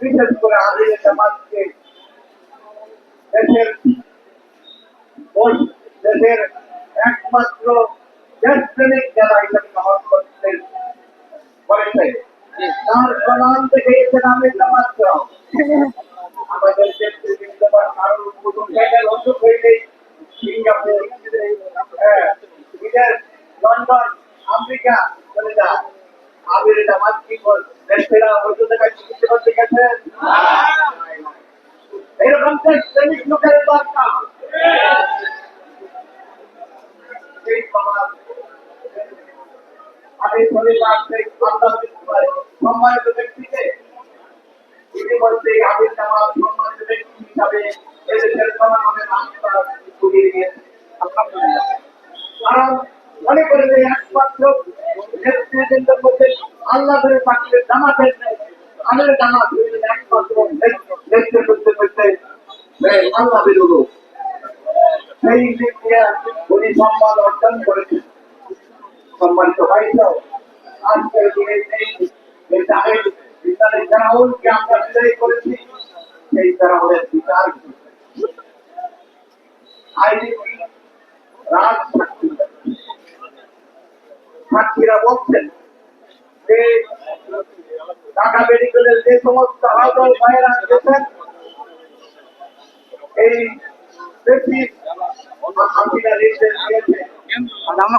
বিশেষ করে আমির জামাতকে দেশের দেশের একমাত্র দেশপ্রেমিক যারা হিসেবে গ্রহণ করতে করেছে তার আমাদের কারোর নতুন জায়গায় অসুখ হইলে সিঙ্গাপুর হ্যাঁ, আমি সেই আল্লাহ সম্মানিত ব্যক্তিকে ইতিমধ্যে আমির জামাত সম্মানিত ব্যক্তি হিসাবে এদেশের জনগণের আস্থা কুড়িয়ে দিয়েছে। আলহামদুলিল্লাহ। কারণ মনে করে যে একমাত্র নেতৃবৃন্দের মধ্যে আল্লাহ ধরে থাকলে জামাতের নেই আমের জামাত হইলেন একমাত্র মধ্যে এই আল্লাহ বিরুদ্ধ সেই দিক দিয়ে সম্মান অর্জন করেছেন। সম্মানিত ভাইসব আজকের দিনে বিচারের জারাউলকে আমরা বিদায় করেছি। সেই জারাউলের বিচার আইনজীবী রাজ সাক্ষীরা বলছেন যে ঢাকা মেডিকেলের যে সমস্ত আহত ভাইয়েরা গেছেন এই বেশি হাসিনা নির্দেশ দিয়েছে। আমরা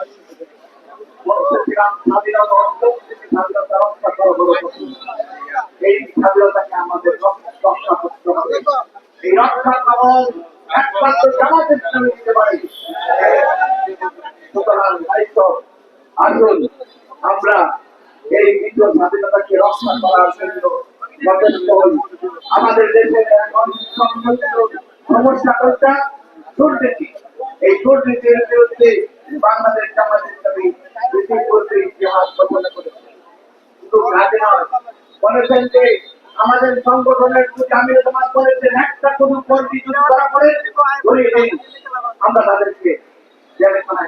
এই স্বাধীনতাকে রক্ষা করতে ইসলামী দিতে পারে সুতরাং দায়িত্ব আসুন আমরা এই দ্বিতীয় স্বাধীনতাকে রক্ষা করার জন্য আমাদের দেশের সমস্যা কোনটা দুর্নীতি এই দুর্নীতির বিরুদ্ধে বাংলাদেশ জামাত বলেছেন যে আমাদের সংগঠনের যদি আমি তোমার বলেছেন একটা কোনো কর্মী যদি করা করে আমরা তাদেরকে আমি আমার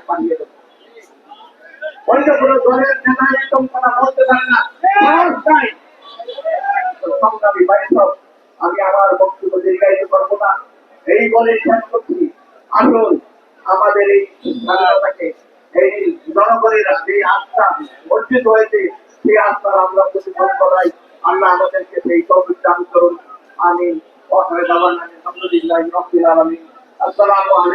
না। বলে আমাদের এই জনগণের আস্থা অর্জিত হয়েছে। সেই আস্থার আমরা প্রতিফল করাই। আমাদেরকে সেই তৌফিক দান করুন। আমিন। ওয়া আলহামদুলিল্লাহ রব্বিল আলামিন। আসসালামু আলাইকুম।